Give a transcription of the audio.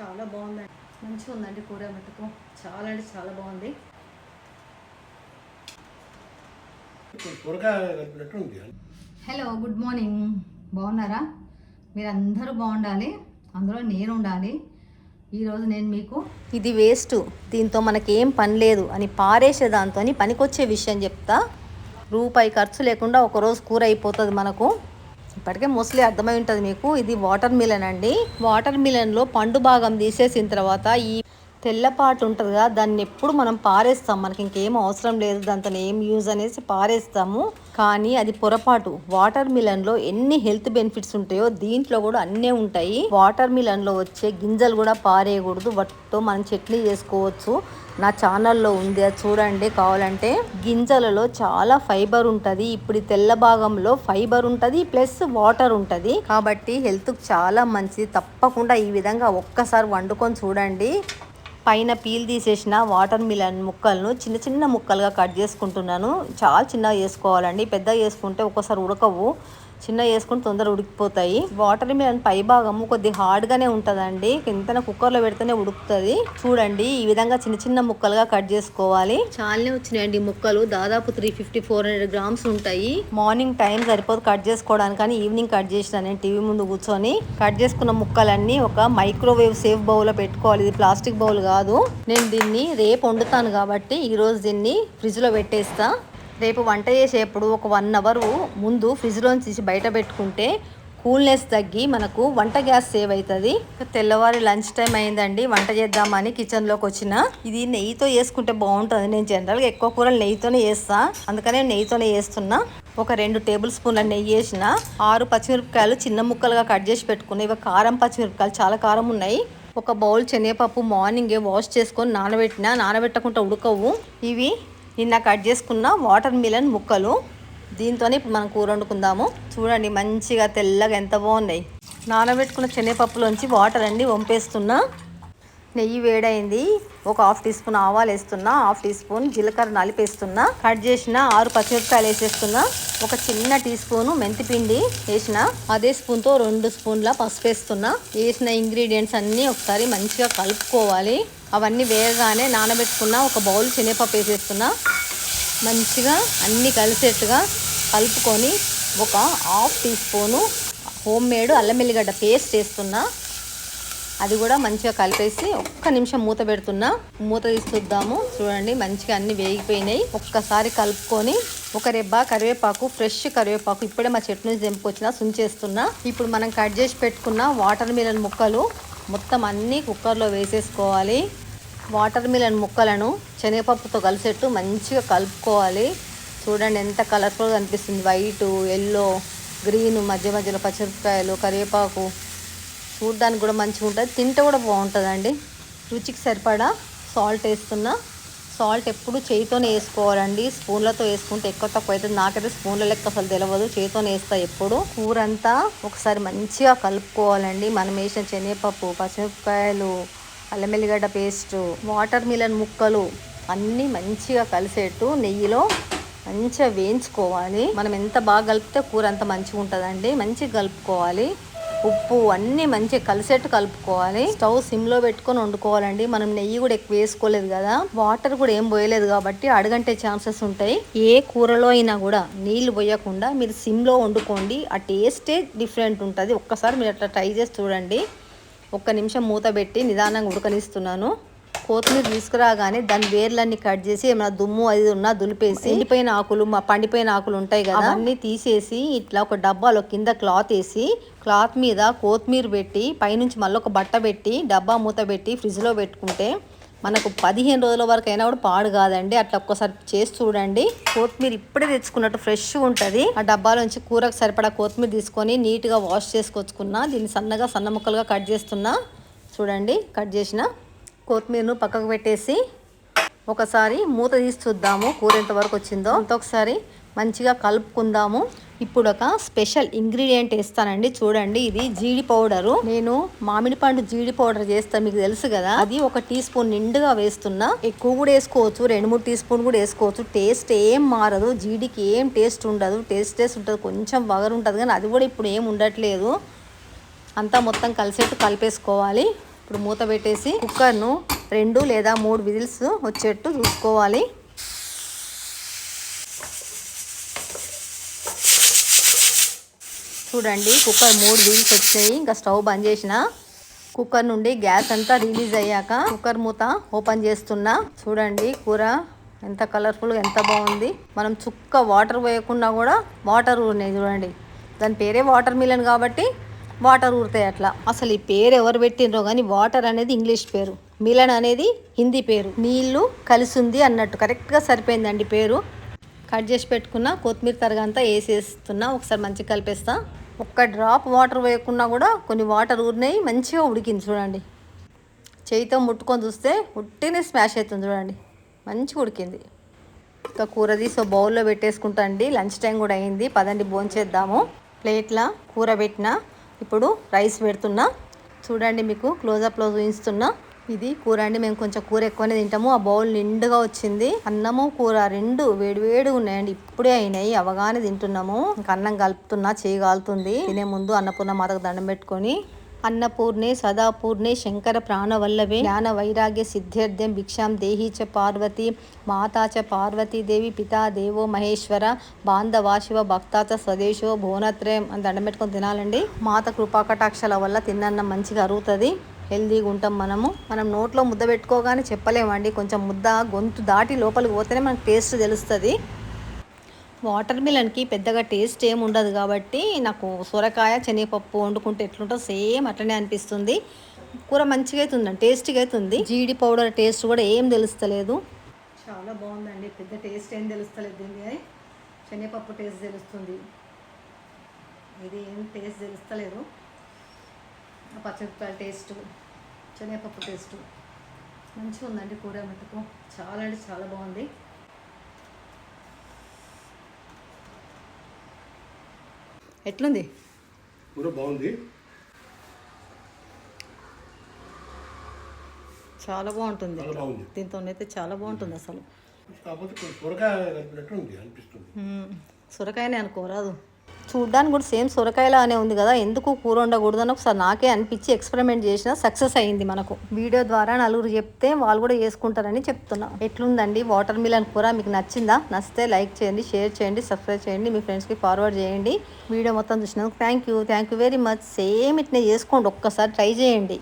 చాలా బాగుందండి మంచిగా ఉందండి కూర మటుకు. చాలా అంటే చాలా బాగుంది. హలో గుడ్ మార్నింగ్ బాగున్నారా? మీరందరూ బాగుండాలి. అందులో నేను ఉండాలి. ఈరోజు నేను మీకు ఇది వేస్ట్. దీంతో మనకేం పని లేదు అని పారేసే దాంతో పనికొచ్చే విషయం చెప్తా. రూపాయి ఖర్చు లేకుండా ఒకరోజు కూర అయిపోతుంది మనకు. ఇప్పటికే మోస్ట్లీ అర్థమై ఉంటుంది మీకు. ఇది వాటర్ మిలన్ అండి. వాటర్ మిలన్లో పండు భాగం తీసేసిన తర్వాత ఈ తెల్లపాటు ఉంటుంది కదా దాన్ని ఎప్పుడు మనం పారేస్తాం. మనకి ఇంకేం అవసరం లేదు దాంతో ఏం యూజ్ అనేసి పారేస్తాము. కానీ అది పొరపాటు. వాటర్ మిలన్లో ఎన్ని హెల్త్ బెనిఫిట్స్ ఉంటాయో దీంట్లో కూడా అన్నీ ఉంటాయి. వాటర్ మిలన్లో వచ్చే గింజలు కూడా పారేయకూడదు. వాటితో మనం చట్నీ చేసుకోవచ్చు. నా ఛానల్లో ఉంది అది చూడండి. కావాలంటే గింజలలో చాలా ఫైబర్ ఉంటుంది. ఇప్పుడు తెల్ల భాగంలో ఫైబర్ ఉంటుంది ప్లస్ వాటర్ ఉంటుంది. కాబట్టి హెల్త్కి చాలా మంచిది. తప్పకుండా ఈ విధంగా ఒక్కసారి వండుకొని చూడండి. పైన పీల్ తీసేసిన వాటర్ మిలన్ ముక్కలను చిన్న చిన్న ముక్కలుగా కట్ చేసుకుంటున్నాను. చాలా చిన్నగా చేసుకోవాలండి. పెద్దగా చేసుకుంటే ఒక్కోసారి ఉడకవు. చిన్న చేసుకుంటే తొందరగా ఉడికిపోతాయి. వాటర్ మిలన్ పై భాగము కొద్ది హార్డ్గానే ఉంటుందండి. కింద కుక్కర్లో పెడితేనే ఉడుకుతుంది. చూడండి ఈ విధంగా చిన్న చిన్న ముక్కలుగా కట్ చేసుకోవాలి. చాలానే వచ్చినాయండి ముక్కలు. దాదాపు three fifty four hundred grams ఉంటాయి. మార్నింగ్ టైం సరిపోదు కట్ చేసుకోవడానికి కానీ ఈవినింగ్ కట్ చేసిన నేను టీవీ ముందు కూర్చొని కట్ చేసుకున్న ముక్కలన్నీ ఒక మైక్రోవేవ్ సేఫ్ బౌల్లో పెట్టుకోవాలి. ఇది ప్లాస్టిక్ బౌల్ కాదు. నేను దీన్ని రేపు వండుతాను కాబట్టి ఈరోజు దీన్ని ఫ్రిడ్జ్లో పెట్టేస్తా. రేపు వంట చేసేప్పుడు ఒక వన్ అవర్ ముందు ఫ్రిడ్జ్లోంచి తీసి బయట పెట్టుకుంటే కూల్నెస్ తగ్గి మనకు వంట గ్యాస్ సేవ్ అవుతుంది తెల్లవారి లంచ్ టైం అయిందండి. వంట చేద్దామని కిచెన్లోకి వచ్చిన. ఇది నెయ్యితో చేసుకుంటే బాగుంటుంది. నేను జనరల్గా ఎక్కువ కూరలు నెయ్యితోనే చేస్తా. అందుకనే నెయ్యితోనే చేస్తున్నా. ఒక రెండు టేబుల్ స్పూన్ల నెయ్యి వేసిన. ఆరు పచ్చిమిరపకాయలు చిన్న ముక్కలుగా కట్ చేసి పెట్టుకున్నాయి ఇవి కారం పచ్చిమిరపకాయలు చాలా కారం ఉన్నాయి. ఒక బౌల్ శనగపప్పు మార్నింగే వాష్ చేసుకొని నానబెట్టిన నానబెట్టకుండా ఉడకవు. ఇవి నిన్న కట్ చేసుకున్న వాటర్ మిలన్ ముక్కలు. దీంతోనే ఇప్పుడు మనం కూర వండుకుందాము. చూడండి మంచిగా తెల్లగా ఎంత బాగున్నాయి. నానబెట్టుకున్న శనగపప్పులోంచి వాటర్ అండి వంపేస్తున్నా. నెయ్యి వేడైంది. ఒక హాఫ్ టీ స్పూన్ ఆవాలు వేస్తున్నా. హాఫ్ టీ స్పూన్ జీలకర్ర నలిపేస్తున్నా. కట్ చేసిన ఆరు పచ్చిమిరపకాయలు వేసేస్తున్నా. ఒక చిన్న టీ స్పూను మెంతిపిండి వేసిన. అదే స్పూన్తో రెండు స్పూన్ల పసుపు వేస్తున్నా. వేసిన ఇంగ్రీడియంట్స్ అన్నీ ఒకసారి మంచిగా కలుపుకోవాలి. అవన్నీ వేయగానే నానబెట్టుకున్న ఒక బౌల్ శనగపప్పు వేసేస్తున్నా. మంచిగా అన్నీ కలిసేట్టుగా కలుపుకొని ఒక half teaspoon home made అల్లం వెల్లిగడ్డ పేస్ట్ వేస్తున్నా. అది కూడా మంచిగా కలిపేసి ఒక్క నిమిషం మూత పెడుతున్నా. మూత తీసుకుద్దాము చూడండి మంచిగా అన్నీ వేగిపోయినాయి. ఒక్కసారి కలుపుకొని ఒక రెబ్బ కరివేపాకు ఫ్రెష్ కరివేపాకు ఇప్పుడే మా చెట్టు నుంచి దింపుకొచ్చిన సుంచేస్తున్నా. ఇప్పుడు మనం కట్ చేసి పెట్టుకున్న వాటర్ మిలన్ ముక్కలు మొత్తం అన్నీ కుక్కర్లో వేసేసుకోవాలి. వాటర్ మిలన్ ముక్కలను శనగపప్పుతో కలిసేట్టు మంచిగా కలుపుకోవాలి. చూడండి ఎంత కలర్ఫుల్గా అనిపిస్తుంది. వైటు ఎల్లో గ్రీన్ మధ్య మధ్యలో పచ్చిమిరపకాయలు కరివేపాకు. చూడడానికి కూడా మంచిగా ఉంటుంది తింటే కూడా బాగుంటుందండి. రుచికి సరిపడా సాల్ట్ వేస్తున్నా. సాల్ట్ ఎప్పుడు చేయితోనే వేసుకోవాలండి. స్పూన్లతో వేసుకుంటే ఎక్కువ తక్కువ అవుతుంది. నాకైతే స్పూన్ల లెక్క అసలు తెలియదు చేయితోనే వేస్తా ఎప్పుడు. కూర అంతా ఒకసారి మంచిగా కలుపుకోవాలండి. మనం వేసిన శనగపప్పు పచ్చిమిరపకాయలు అల్లం వెల్లిగడ్డ పేస్ట్ వాటర్ మిలన్ ముక్కలు అన్నీ మంచిగా కలిసేట్టు నెయ్యిలో మంచిగా వేయించుకోవాలి. మనం ఎంత బాగా కలిపితే కూర అంత మంచిగా ఉంటుందండి మంచిగా కలుపుకోవాలి. ఉప్పు అన్నీ మంచిగా కలిసేట్టు కలుపుకోవాలి. స్టవ్ సిమ్లో పెట్టుకొని వండుకోవాలండి. మనం నెయ్యి కూడా ఎక్కువ వేసుకోలేదు కదా. వాటర్ కూడా ఏం పోయలేదు కాబట్టి అడగంటే ఛాన్సెస్ ఉంటాయి. ఏ కూరలో అయినా కూడా నీళ్ళు పోయకుండా మీరు సిమ్లో వండుకోండి. ఆ టేస్టే డిఫరెంట్ ఉంటుంది. ఒక్కసారి మీరు అట్లా ట్రై చేసి చూడండి. ఒక్క నిమిషం మూత పెట్టి నిదానంగా ఉడకనిస్తున్నాను. కొత్తిమీర తీసుకురాగానే దాని వేర్లన్నీ కట్ చేసి ఏమైనా దుమ్ము అది ఉన్నా దులిపేసి ఎండిపోయిన ఆకులు మా పండిపోయిన ఆకులు ఉంటాయి కదా. అవన్నీ తీసేసి ఇట్లా ఒక డబ్బాలో కింద క్లాత్ వేసి క్లాత్ మీద కొత్తిమీర పెట్టి పైనుంచి మళ్ళీ ఒక బట్ట పెట్టి డబ్బా మూత పెట్టి ఫ్రిడ్జ్లో పెట్టుకుంటే మనకు పదిహేను రోజుల వరకు అయినా కూడా పాడు కాదండి. అట్లా ఒక్కసారి చేసి చూడండి. కొత్తిమీర ఇప్పుడే తెచ్చుకున్నట్టు ఫ్రెష్గా ఉంటుంది. ఆ డబ్బాలోంచి కూరకు సరిపడా కొత్తిమీర తీసుకొని నీట్గా వాష్ చేసుకొచ్చుకున్నా దీన్ని సన్నగా సన్న ముక్కలుగా కట్ చేస్తున్నా. చూడండి కట్ చేసిన కొత్తిమీరను పక్కకు పెట్టేసి ఒకసారి మూత తీసి చూద్దాము కూర ఎంతవరకు వచ్చిందో. అంత ఒకసారి మంచిగా కలుపుకుందాము. ఇప్పుడు ఒక స్పెషల్ ఇంగ్రీడియంట్ వేస్తానండి. చూడండి ఇది జీడి పౌడరు. నేను మామిడి పండు జీడి పౌడర్ చేస్తా మీకు తెలుసు కదా. అది ఒక టీ స్పూన్ నిండుగా వేస్తున్నా. ఎక్కువ కూడా వేసుకోవచ్చు రెండు మూడు టీ స్పూన్ కూడా వేసుకోవచ్చు. టేస్ట్ ఏం మారదు జీడికి ఏం టేస్ట్ ఉండదు. టేస్ట్ టేస్ట్ ఉంటుంది కొంచెం వగరు ఉంటుంది కానీ అది కూడా ఇప్పుడు ఏం ఉండట్లేదు. అంతా మొత్తం కలిసేట్టు కలిపేసుకోవాలి. ఇప్పుడు మూత పెట్టేసి కుక్కర్ను రెండు లేదా మూడు విజిల్స్ వచ్చేట్టు చూసుకోవాలి. చూడండి కుక్కర్ మూడు విజిల్స్ వచ్చాయి. ఇంకా స్టవ్ బంద్ చేసిన కుక్కర్ నుండి గ్యాస్ అంతా రిలీజ్ అయ్యాక కుక్కర్ మూత ఓపెన్ చేస్తున్నా. చూడండి కూర ఎంత కలర్ఫుల్గా ఎంత బాగుంది. మనం చుక్క వాటర్ పోయకుండా కూడా వాటర్ ఉన్నాయి చూడండి. దాని పేరే వాటర్ మిలన్ కాబట్టి వాటర్ ఊరుతాయి అట్లా. అసలు ఈ పేరు ఎవరు పెట్టినరో కానీ వాటర్ అనేది ఇంగ్లీష్ పేరు. మిలన్ అనేది హిందీ పేరు. నీళ్ళు కలిసింది అన్నట్టు. కరెక్ట్గా సరిపోయిందండి పేరు. కట్ చేసి పెట్టుకున్న కొత్తిమీర తరగంతా వేసేస్తున్నా. ఒకసారి మంచిగా కలిపేస్తా. ఒక్క డ్రాప్ వాటర్ వేయకుండా కూడా కొన్ని వాటర్ ఊరినాయి. మంచిగా ఉడికింది చూడండి. చేయితో ముట్టుకొని చూస్తే ఉట్టినే స్మాష్ అవుతుంది చూడండి. మంచిగా ఉడికింది. ఇంకా కూర తీసి బౌల్లో పెట్టేసుకుంటా అండి. లంచ్ టైం కూడా అయింది. పదండి భోంచేద్దాము. ప్లేట్లో కూర పెట్టిన. ఇప్పుడు రైస్ పెడుతున్నా. చూడండి మీకు క్లోజప్లో చూపిస్తున్నా. ఇది కూర అండి. మేము కొంచెం కూర ఎక్కువనే తింటాము. ఆ బౌల్ నిండుగా వచ్చింది. అన్నము కూర రెండు వేడివేడి ఉన్నాయండి. ఇప్పుడే అయినాయి. అవగానే తింటున్నాము. ఇంకా అన్నం కలుపుతున్నా. చేయి కాలుతుంది. తినే ముందు అన్నపూర్ణ మాతకు దండం పెట్టుకొని అన్నపూర్ణే సదాపూర్ణే శంకర ప్రాణవల్లభే జ్ఞాన వైరాగ్య సిద్ధ్యర్థ్యం భిక్షాం దేహీ చ పార్వతి మాతా చ పార్వతీదేవి పితా దేవో మహేశ్వర బాంధవా శివ భక్తా చ స్వదేశో భువనత్రయం అని దండం పెట్టుకొని తినాలండి మాత కృపాకటాక్షల వల్ల తిన్నన్న మంచిగా అరుగుతుంది హెల్దీగా ఉంటాం మనము మనం నోట్లో ముద్ద పెట్టుకోగానే చెప్పలేమండి కొంచెం ముద్ద గొంతు దాటి లోపలికి పోతేనే మనకు టేస్ట్ తెలుస్తుంది. వాటర్ మిలన్కి పెద్దగా టేస్ట్ ఏమి ఉండదు కాబట్టి నాకు సొరకాయ శనగపప్పు వండుకుంటే ఎట్లుంటుందో సేమ్ అట్లనే అనిపిస్తుంది. కూర మంచిగా అవుతుందండి టేస్టీగా అవుతుంది. జీడి పౌడర్ టేస్ట్ కూడా ఏం తెలుస్తలేదు. చాలా బాగుందండి పెద్ద టేస్ట్ ఏం తెలుస్తలేదు దీన్ని శనగపప్పు టేస్ట్ తెలుస్తుంది. ఇది ఏం టేస్ట్ తెలుస్తలేదు. పచ్చిమిరపకాయల టేస్ట్ శనగపప్పు టేస్ట్. మంచిగా ఉందండి కూర మటుకు చాలా అంటే చాలా బాగుంది. ఎట్లుంది? కూర బాగుంది. చాలా బాగుంటుంది. చాలా బాగుంది. దీంతో అయితే చాలా బాగుంటుంది అసలు. సొరకాయ అనిపిస్తుంది. సొరకాయనే అనుకోరాదు. చూడ్డానికి కూడా సేమ్ సొరకాయలానే ఉంది కదా ఎందుకు కూర ఉండకూడదని ఒకసారి నాకే అనిపించి ఎక్స్పెరిమెంట్ చేసిన సక్సెస్ అయింది మనకు. వీడియో ద్వారా నలుగురు చెప్తే వాళ్ళు కూడా చేసుకుంటారని చెప్తున్నా. ఎట్లుందండి? వాటర్ మిలన్ కూర మీకు నచ్చిందా? నచ్చితే లైక్ చేయండి షేర్ చేయండి సబ్స్క్రైబ్ చేయండి మీ ఫ్రెండ్స్కి ఫార్వర్డ్ చేయండి. వీడియో మొత్తం చూసినందుకు thank you. Thank you very much. Same ఇట్నే చేసుకోండి ఒక్కసారి ట్రై చేయండి.